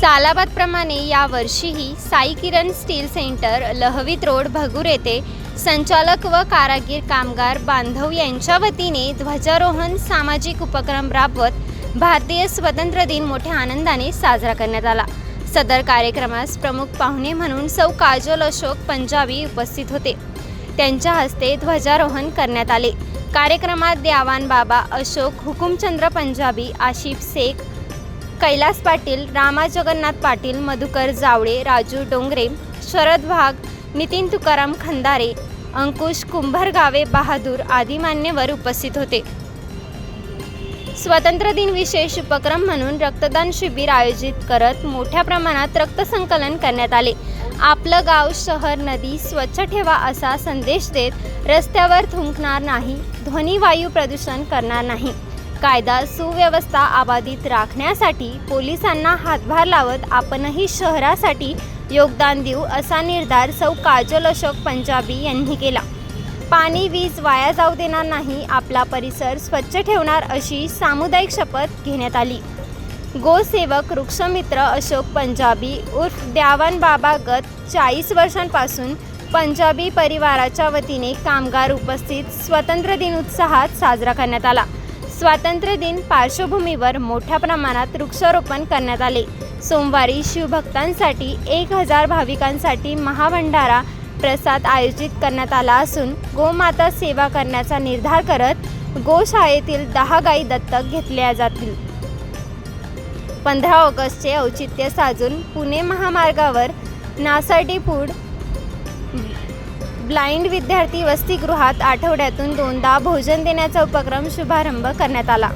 सालाबादप्रमाणे यावर्षीही Sai Kiran steel centre Lahavit road Bhagur येथे संचालक व कारागीर कामगार बांधव यांच्या वतीने ध्वजारोहण सामाजिक उपक्रम राबवत भारतीय स्वातंत्र्य दिन मोठ्या आनंदाने साजरा करण्यात आला. सदर कार्यक्रमास प्रमुख पाहुणे म्हणून सौ काजल अशोक पंजाबी उपस्थित होते. त्यांच्या हस्ते ध्वजारोहण करण्यात आले. कार्यक्रमात देवान बाबा अशोक हुकुमचंद्र पंजाबी आशिफ शेख कैलास पाटील रामा जगन्नाथ पाटील मधुकर जावळे राजू डोंगरे शरद वाघ नितीन तुकाराम खंदारे अंकुश कुंभरगावे बहादूर आदी मान्यवर उपस्थित होते. स्वातंत्र्य दिन विशेष उपक्रम म्हणून रक्तदान शिबिर आयोजित करत मोठ्या प्रमाणात रक्तसंकलन करण्यात आले. आपलं गाव शहर नदी स्वच्छ ठेवा असा संदेश देत रस्त्यावर थुंकणार नाही ध्वनी वायू प्रदूषण करणार नाही. कायदा सुव्यवस्था अबाधित राखण्यासाठी पोलिसांना हातभार लावत आपणही शहरासाठी योगदान देऊ असा निर्धार सौ काजल अशोक पंजाबी यांनी केला. पाणी वीज वाया जाऊ देणार नाही आपला परिसर स्वच्छ ठेवणार अशी सामुदायिक शपथ घेण्यात आली. गोसेवक वृक्षमित्र अशोक पंजाबी उर्फ द्यावान बाबा गत चाळीस वर्षांपासून पंजाबी परिवाराच्या वतीने कामगार उपस्थित स्वातंत्र्य दिन उत्साहात साजरा करण्यात आला. स्वातंत्र्य दिन पार्श्वभूमीवर मोठ्या प्रमाणात वृक्षारोपण करण्यात आले. सोमवारी शिवभक्तांसाठी एक हजार भाविकांसाठी महाभंडारा प्रसाद आयोजित करण्यात आला असून गोमाता सेवा करण्याचा निर्धार करत गोशाळेतील दहा गायी दत्तक घेतल्या जातील. पंधरा ऑगस्टचे औचित्य साजून पुणे महामार्गावर नासाडीपूड ब्लाइंड विद्यार्थी वसतिगृहात आठवड्यातून दोनदा भोजन देण्याचा उपक्रम शुभारंभ करण्यात आला.